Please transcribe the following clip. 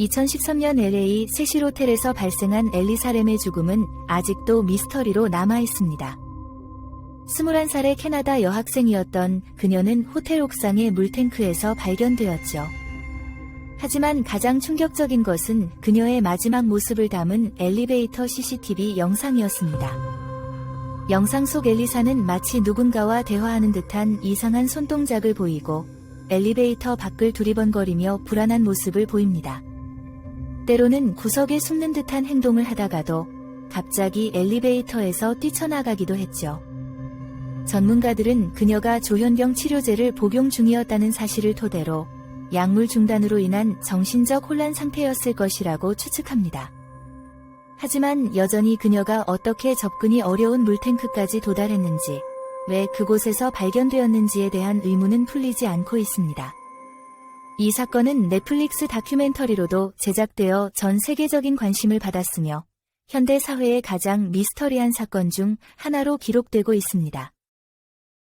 2013년 LA 세실 호텔에서 발생한 엘리사렘의 죽음은 아직도 미스터리로 남아 있습니다. 21살의 캐나다 여학생이었던 그녀는 호텔 옥상의 물탱크에서 발견되었죠. 하지만 가장 충격적인 것은 그녀의 마지막 모습을 담은 엘리베이터 CCTV 영상이었습니다. 영상 속 엘리사는 마치 누군가와 대화하는 듯한 이상한 손동작을 보이고 엘리베이터 밖을 두리번거리며 불안한 모습을 보입니다. 때로는 구석에 숨는 듯한 행동을 하다가도 갑자기 엘리베이터에서 뛰쳐나가기도 했죠. 전문가들은 그녀가 조현병 치료제를 복용 중이었다는 사실을 토대로 약물 중단으로 인한 정신적 혼란 상태였을 것이라고 추측합니다. 하지만 여전히 그녀가 어떻게 접근이 어려운 물탱크까지 도달했는지, 왜 그곳에서 발견되었는지에 대한 의문은 풀리지 않고 있습니다. 이 사건은 넷플릭스 다큐멘터리로도 제작되어 전 세계적인 관심을 받았으며, 현대 사회의 가장 미스터리한 사건 중 하나로 기록되고 있습니다.